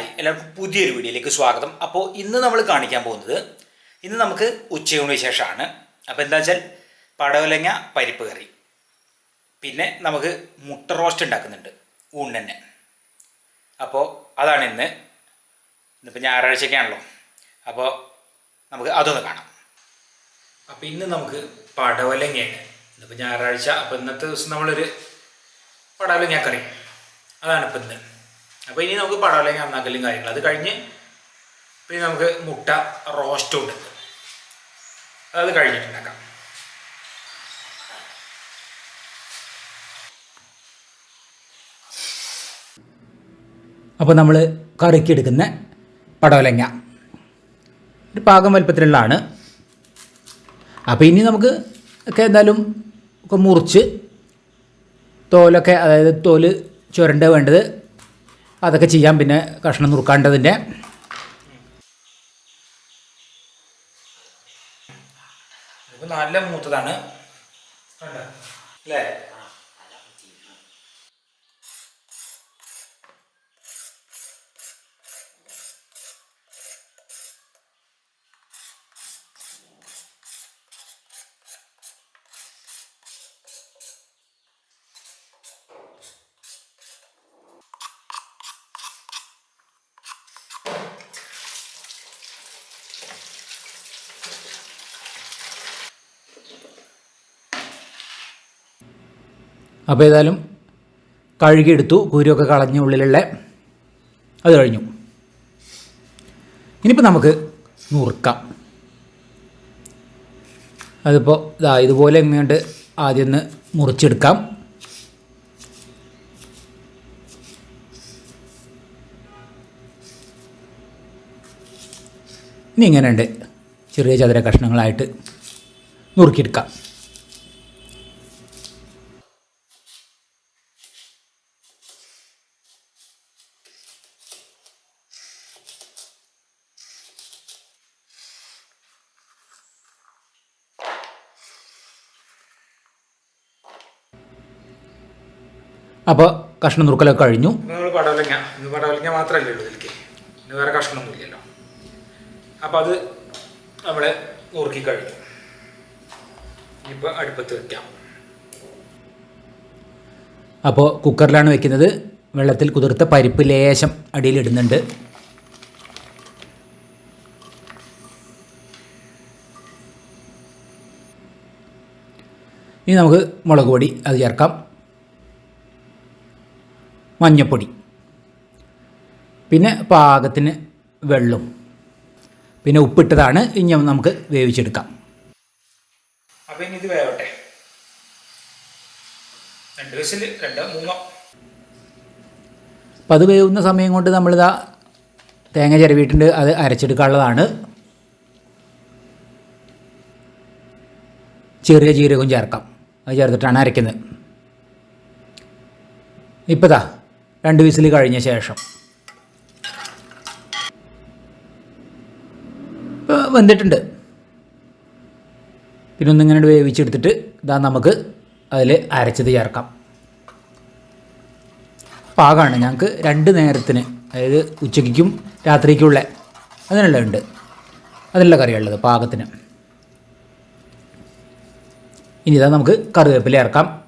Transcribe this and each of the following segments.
Hi. എല്ലാവർക്കും പുതിയൊരു വീഡിയോയിലേക്ക് സ്വാഗതം. അപ്പോൾ ഇന്ന് നമ്മൾ കാണിക്കാൻ പോകുന്നത് ഇന്ന് നമുക്ക് ഉച്ചയൂണ് വിശേഷമാണ് അപ്പോൾ എന്താ വെച്ചാൽ പടവലങ്ങ പരിപ്പ് കറി. പിന്നെ നമുക്ക് മുട്ട റോസ്റ്റ് ഉണ്ടാക്കുന്നുണ്ട്. ഊണ് അപ്പോൾ അതാണ് ഇന്ന്. ഇന്നിപ്പോൾ ഞായറാഴ്ചയൊക്കെയാണല്ലോ. അപ്പോൾ നമുക്ക് അതൊന്ന് കാണാം. അപ്പോൾ ഇന്ന് നമുക്ക് പടവലങ്ങയാണ്. ഇന്നിപ്പോൾ ഞായറാഴ്ച. അപ്പോൾ ഇന്നത്തെ ദിവസം നമ്മളൊരു പടവലങ്ങ കറി. അതാണ് ഇപ്പം ഇന്ന്. അപ്പോൾ ഇനി നമുക്ക് പടവലങ്ങ നന്നാക്കലും കാര്യങ്ങൾ അത് കഴിഞ്ഞ് പിന്നെ നമുക്ക് മുട്ട റോസ്റ്റ് ഉണ്ട്. അത് കഴിഞ്ഞിട്ടുണ്ടാക്കാം അപ്പോൾ നമ്മൾ കറിക്ക് എടുക്കുന്ന പടവലങ്ങ. ഒരു പാകം വലുപ്പത്തിലുള്ളതാണ്. അപ്പോൾ ഇനി നമുക്ക് ഒക്കെ എന്തായാലും ഒക്കെ മുറിച്ച് തോലൊക്കെ അതായത് തോൽ ചുരണ്ട വേണ്ടത് അതൊക്കെ ചെയ്യാം. പിന്നെ കഷ്ണം നുറുക്കാണ്ടതിന്റെ നല്ല മൂത്തതാണ്. അല്ലേ? അപ്പോൾ ഏതായാലും കഴുകിയെടുത്തു കുരുവൊക്കെ കളഞ്ഞ ഉള്ളിലുള്ള അത് കഴിഞ്ഞു. ഇനിയിപ്പോൾ നമുക്ക് നുറുക്കാം. അതിപ്പോൾ ഇതാ ഇതുപോലെ എങ്ങോട്ട് ആദ്യം ഒന്ന് മുറിച്ചെടുക്കാം. ഇനി ഇങ്ങനെയുണ്ട്. ചെറിയ ചതുര കഷ്ണങ്ങളായിട്ട് നുറുക്കിയെടുക്കാം. അപ്പോൾ കഷ്ണം നുറുക്കലൊക്കെ കഴിഞ്ഞു. നമ്മൾ പടവലങ്ങ ഇത് പടവലങ്ങ മാത്രമല്ലേ ഉള്ളൂ ഇതിലേക്ക് ഇന്ന് വേറെ കഷ്ണമൊന്നും ഇല്ലല്ലോ. അപ്പോൾ അത് നമ്മൾ നുറുക്കി കഴിഞ്ഞു ഇനിയിപ്പോൾ അടുപ്പത്ത് വെക്കാം. അപ്പോൾ കുക്കറിലാണ് വെക്കുന്നത്. വെള്ളത്തിൽ കുതിർത്ത പരിപ്പ് ലേശം അടിയിലിടുന്നുണ്ട് ഇനി നമുക്ക് മുളക് പൊടി അത് ചേർക്കാം. മഞ്ഞപ്പൊടി. പിന്നെ പാകത്തിന് വെള്ളം. പിന്നെ ഉപ്പിട്ടതാണ്. ഇനി നമുക്ക് വേവിച്ചെടുക്കാം. അപ്പം ഇനി ഇത് വേവട്ടെ. രണ്ട് വിസിൽ രണ്ടോ മൂന്നോ. അപ്പം അത് വേവുന്ന സമയം കൊണ്ട് നമ്മളിതാ തേങ്ങ ചിരവിയിട്ടുണ്ട്. അത് അരച്ചെടുക്കാനുള്ളതാണ്. ചെറിയ ജീരകവും ചേർക്കാം. അത് ചേർത്തിട്ടാണ് അരയ്ക്കുന്നത്. ഇപ്പതാ രണ്ട് വിസിൽ കഴിഞ്ഞ ശേഷം. വന്നിട്ടുണ്ട്. പിന്നെ ഒന്നിങ്ങനെ വേവിച്ചെടുത്തിട്ട് ഇതാ നമുക്ക് അതിൽ അരച്ചത് ചേർക്കാം. പാകമാണ് ഞങ്ങൾക്ക് രണ്ട് നേരത്തിന് അതായത് ഉച്ചയ്ക്കും രാത്രിക്കുള്ള അതിനുള്ള ഉണ്ട്. അതിനുള്ള കറിയുള്ളത് പാകത്തിന്. ഇനി ഇതാ നമുക്ക് കറിവേപ്പില ഇറക്കാം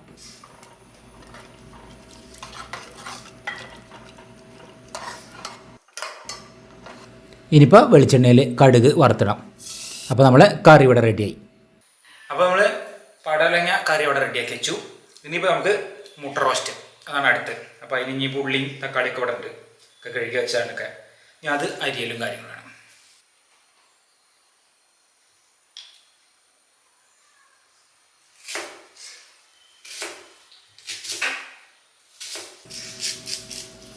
ഇനിയിപ്പോൾ വെളിച്ചെണ്ണയിൽ കടുക് വറുത്തിടാം. അപ്പോൾ നമ്മളെ കറി ഇവിടെ റെഡിയായി അപ്പോൾ നമ്മൾ പടലങ്ങ കറി ഇവിടെ റെഡിയാക്കി വെച്ചു. ഇനിയിപ്പോൾ നമുക്ക് മുട്ട റോസ്റ്റ് അതാണ് അടുത്ത്. അപ്പോൾ അതിന് ഇനി ഉള്ളിയും തക്കാളിയൊക്കെ ഇവിടെ ഉണ്ട്. ഒക്കെ കഴുകി വെച്ചാണൊക്കെ ഇനി അത് അരിയലും കാര്യങ്ങളാണ്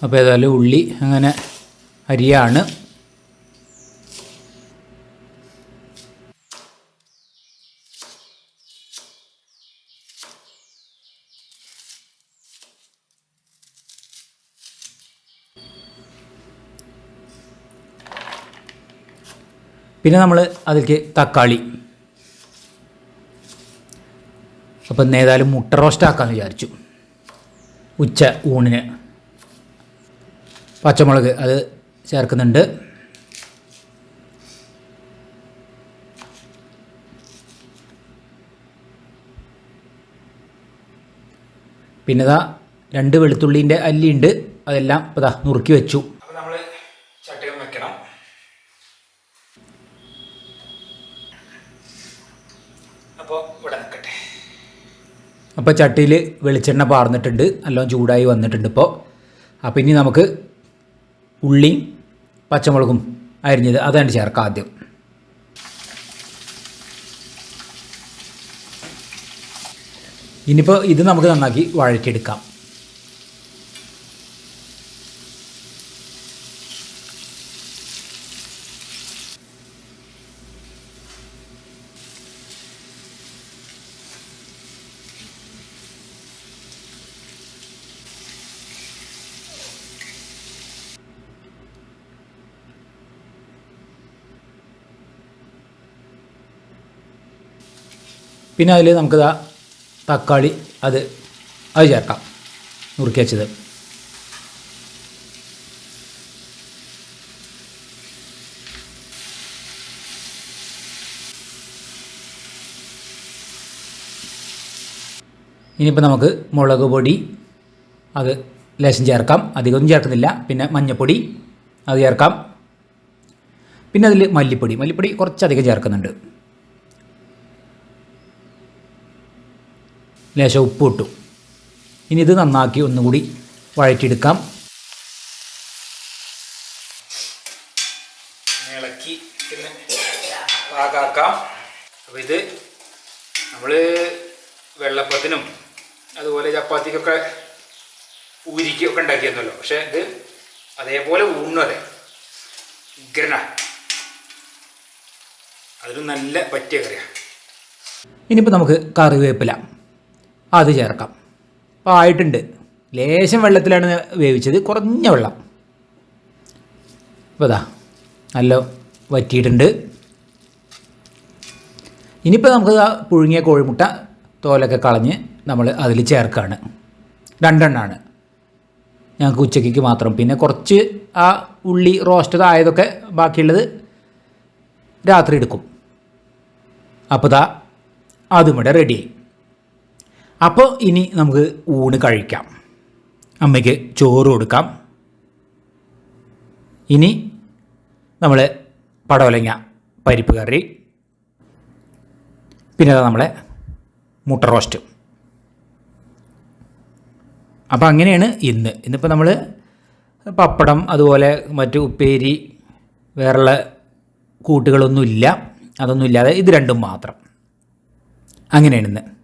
അപ്പോൾ ഏതായാലും ഉള്ളി അങ്ങനെ അരിയാണ്. പിന്നെ നമ്മൾ അതിലേക്ക് തക്കാളി. അപ്പം ഏതായാലും മുട്ട റോസ്റ്റ് ആക്കാമെന്ന് വിചാരിച്ചു. ഉച്ച ഊണിന്. പച്ചമുളക് അത് ചേർക്കുന്നുണ്ട്. പിന്നെ ഇതാ രണ്ട് വെളുത്തുള്ളീന്റെ അല്ലിയുണ്ട്. അതെല്ലാം ഇപ്പോൾ ഇതാ നുറുക്കി വെച്ചു. അപ്പോൾ ഇവിടെ നിൽക്കട്ടെ. അപ്പോൾ ചട്ടിയിൽ വെളിച്ചെണ്ണ പാർന്നിട്ടുണ്ട്. നല്ലോണം ചൂടായി വന്നിട്ടുണ്ട് ഇപ്പോൾ അപ്പോൾ ഇനി നമുക്ക് ഉള്ളിയും പച്ചമുളകും അരിഞ്ഞത് അതാണ് ചേർക്കാം ആദ്യം. ഇനിയിപ്പോൾ ഇത് നമുക്ക് നന്നാക്കി വഴറ്റിയെടുക്കാം. പിന്നെ അതിൽ നമുക്കിതാ തക്കാളി അത് അത് ചേർക്കാം. നുറുക്കി വെച്ചത്. ഇനിയിപ്പോൾ നമുക്ക് മുളക് പൊടി അത് ലേശം ചേർക്കാം. അധികമൊന്നും ചേർക്കുന്നില്ല. പിന്നെ മഞ്ഞൾപ്പൊടി അത് ചേർക്കാം. പിന്നെ അതിൽ മല്ലിപ്പൊടി. മല്ലിപ്പൊടി കുറച്ചധികം ചേർക്കുന്നുണ്ട്. ലേശം ഉപ്പ് ഇട്ടു ഇനി ഇത് നന്നാക്കി ഒന്നുകൂടി വഴറ്റിയെടുക്കാം. ഇളക്കി പിന്നെ പാകാക്കാം. അപ്പോൾ ഇത് നമ്മൾ വെള്ളപ്പത്തിനും അതുപോലെ ചപ്പാത്തിക്കൊക്കെ ഊരിക്കൊക്കെ ഉണ്ടാക്കിയെന്നല്ലോ പക്ഷേ ഇത് അതേപോലെ ഊണ്ണതെ അതെ. ഉഗ്രന അതൊരു നല്ല പറ്റിയ കറിയാണ് ഇനിയിപ്പോൾ നമുക്ക് കറിവേപ്പില. അത് ചേർക്കാം. അപ്പോൾ ആയിട്ടുണ്ട്. ലേശം വെള്ളത്തിലാണ് വേവിച്ചത്. കുറഞ്ഞ വെള്ളം. അപ്പോൾ ഇതാ നല്ല വറ്റിയിട്ടുണ്ട്. ഇനിയിപ്പോൾ നമുക്ക് ആ പുഴുങ്ങിയ കോഴിമുട്ട തോലൊക്കെ കളഞ്ഞ് നമ്മൾ അതിൽ ചേർക്കുകയാണ് രണ്ടെണ്ണമാണ് ഞങ്ങൾക്ക് ഉച്ചയ്ക്ക് മാത്രം. പിന്നെ കുറച്ച് ആ ഉള്ളി റോസ്റ്റഡ് ആയതൊക്കെ ബാക്കിയുള്ളത് രാത്രി എടുക്കും. അപ്പോൾ ദാ അതും ഇവിടെ റെഡിയായി അപ്പോൾ ഇനി നമുക്ക് ഊണ് കഴിക്കാം. അമ്മയ്ക്ക് ചോറ് കൊടുക്കാം. ഇനി നമ്മൾ പടവലങ്ങ പരിപ്പ് കറി. പിന്നെ അതാ നമ്മളെ മുട്ട റോസ്റ്റ്. അപ്പോൾ അങ്ങനെയാണ് ഇന്ന്. ഇന്നിപ്പോൾ നമ്മൾ പപ്പടം അതുപോലെ മറ്റു ഉപ്പേരി വേറെയുള്ള കൂട്ടുകളൊന്നുമില്ല. അതൊന്നുമില്ലാതെ ഇത് രണ്ടും മാത്രം. അങ്ങനെയാണ് ഇന്ന്.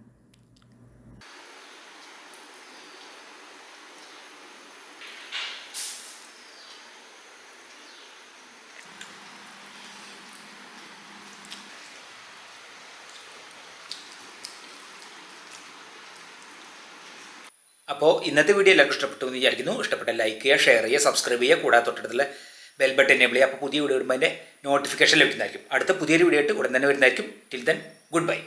അപ്പോൾ ഇന്നത്തെ വീഡിയോ എല്ലാവർക്കും ഇഷ്ടപ്പെട്ടു എന്ന് വിചാരിക്കുന്നു. ഇഷ്ടപ്പെട്ട ലൈക്ക് ചെയ്യുക ഷെയർ ചെയ്യുക സബ്സ്ക്രൈബ് ചെയ്യുക. കൂടാതെ തൊട്ടടുത്തുള്ള ബെൽ ബട്ടൺ എനേബിൾ ചെയ്യുക. അപ്പോൾ പുതിയ വീഡിയോ ഇടുമ്പോൾ അതിന്റെ നോട്ടിഫിക്കേഷൻ ലഭിക്കുന്നതായിരിക്കും. അടുത്ത പുതിയൊരു വീഡിയോ ആയിട്ട് ഉടൻ തന്നെ വരുന്നതായിരിക്കും. Till then good bye